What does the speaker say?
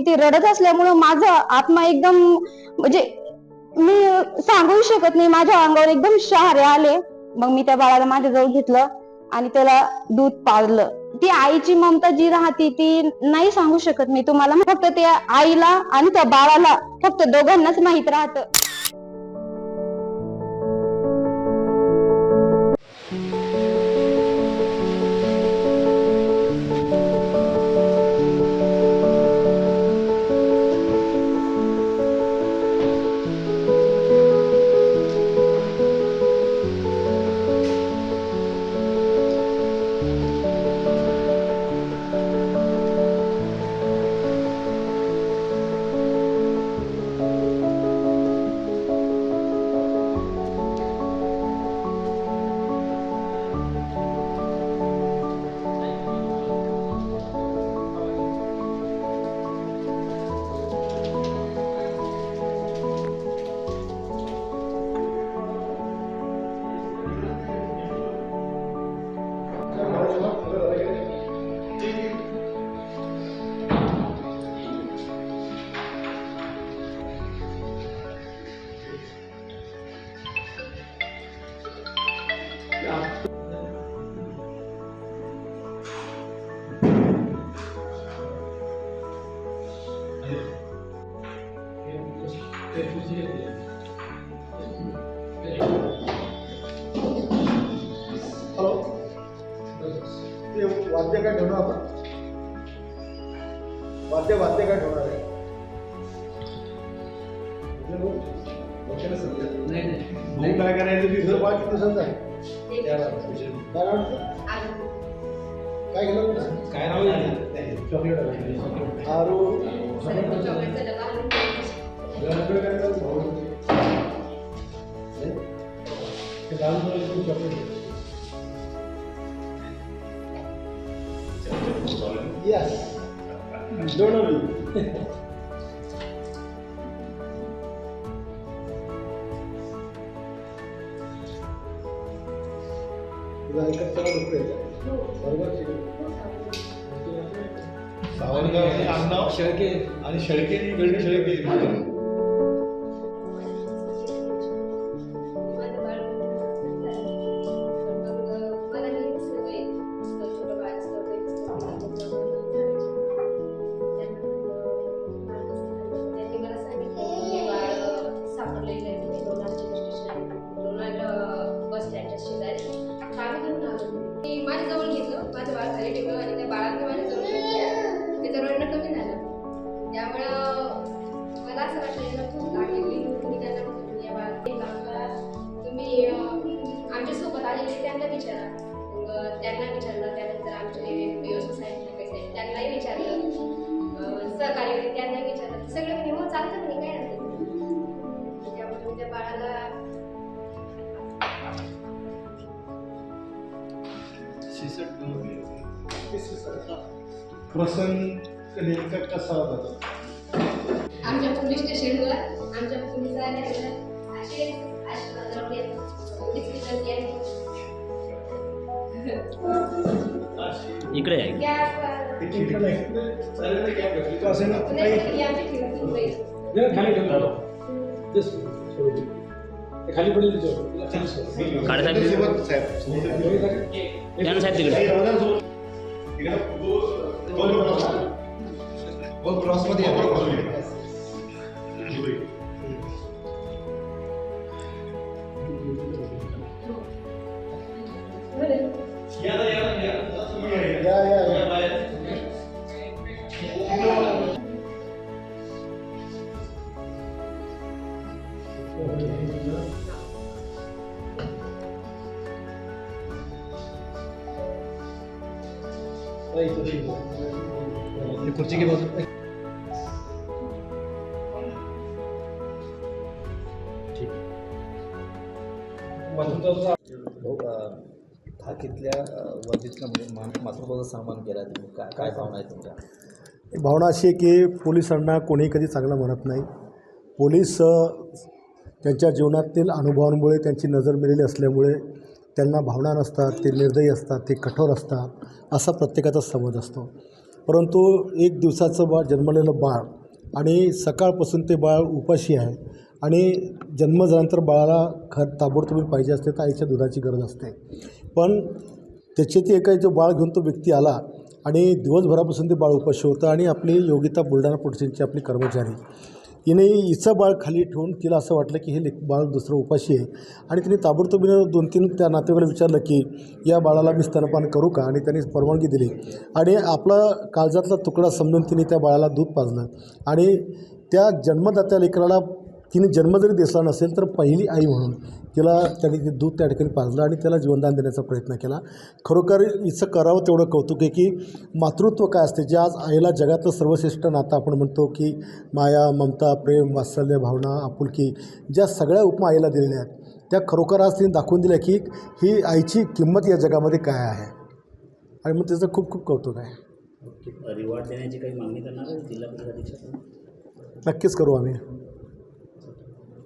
की ती रडत असल्यामुळं माझा आत्मा एकदम म्हणजे मी सांगू शकत नाही. माझ्या अंगावर एकदम शहारे आले. मग मी त्या बाळाला माझ्याजवळ घेतलं आणि त्याला दूध पाजलं. ती आईची ममता जी राहते ती नाही सांगू शकत मी तुम्हाला. फक्त त्या आईला आणि त्या बाळाला फक्त दोघांनाच माहीत राहतं. हॅलो ते वाद्य काय ठेवणार आपण वाद्य वाद्य काय ठेवणार आहे भाऊ काय करायचं ती घर पाच दिवसांचं आहे काय आहे? काय केलं? काय नाव चॉकलेट. आरू. नाही? ते चॉकलेट. Yes. Don't worry. तुला ऐकत शेळके आणि शेळके गल्ली शेळके असं वाटलं यांना खूप लागली तुम्ही त्यांना म्हणतो, आमच्यासोबत आलेले त्यांना विचारा. मग त्यांना विचारलं. त्यानंतर आमचे काही साहेब त्यांनाही विचारलं. होते त्यांनाही विचारलं. सगळे म्हणे हो चालतं म्हणे काय नाही. त्यामुळे मी त्या बाळाला प्रसंग नेमका कसा होता? आमच्या पोलीस स्टेशनवर आमच्या पोलीस असे इकडे खाली पडेल साहेब तिकडे. क्रॉसमध्ये या या या नाही, इथं ठेव. हे खुर्ची हा बाजू वर्दीतनं म्हणजे मातृत्वाचा सामान केला तुम्ही. काय काय भावना आहे तुमच्या? भावना अशी आहे की पोलिसांना कोणीही कधी चांगलं म्हणत नाही. पोलीस त्यांच्या जीवनातील अनुभवांमुळे त्यांची नजर मिळाली असल्यामुळे त्यांना भावना नसतात ते निर्दयी असतात ते कठोर असतात असा प्रत्येकाचा समज असतो. परंतु एक दिवसाचं बाळ जन्मलेलं बाळ आणि सकाळपासून ते बाळ उपाशी आहे आणि जन्म झाल्यानंतर बाळाला ख ताबडतोब पाहिजे असते तर आईच्या दुधाची गरज असते. पण त्याचे ते एका जो बाळ घेऊन तो व्यक्ती आला आणि दिवसभरापासून ते बाळ उपाशी होतं आणि आपली योगिता बुलढाणा पोटसेंची आपली कर्मचारी. हिने हिचं बाळ खाली ठेवून तिला असं वाटलं की हे लेख बाळ दुसरं उपाशी आहे. आणि तिने ताबडतोबीनं दोन तीन त्या नातेवाईला विचारलं की या बाळाला मी स्तनपान करू का? आणि त्यांनी परवानगी दिली. आणि आपला काळजातला तुकडा समजून तिने त्या बाळाला दूध पाजलं. आणि त्या जन्मदात्या लेकराला तिने जन्म जरी दिसला नसेल तर पहिली आई म्हणून तिला त्यांनी ते दूध त्या ठिकाणी पाजलं आणि त्याला जीवनदान देण्याचा प्रयत्न केला. खरोखर हिचं करावं तेवढं कौतुक आहे की मातृत्व काय असते जे आज आईला जगातलं सर्वश्रेष्ठ नातं आपण म्हणतो की माया ममता प्रेम वात्सल्य भावना आपुलकी ज्या सगळ्या उपमा आईला दिलेल्या आहेत त्या खरोखर आज तिने दाखवून दिल्या की ही आईची किंमत या जगामध्ये काय आहे. आणि मग त्याचं खूप खूप कौतुक आहे. रिवॉर्ड देण्याची काही मागणी करणार आहे जिल्हा नक्कीच करू आम्ही.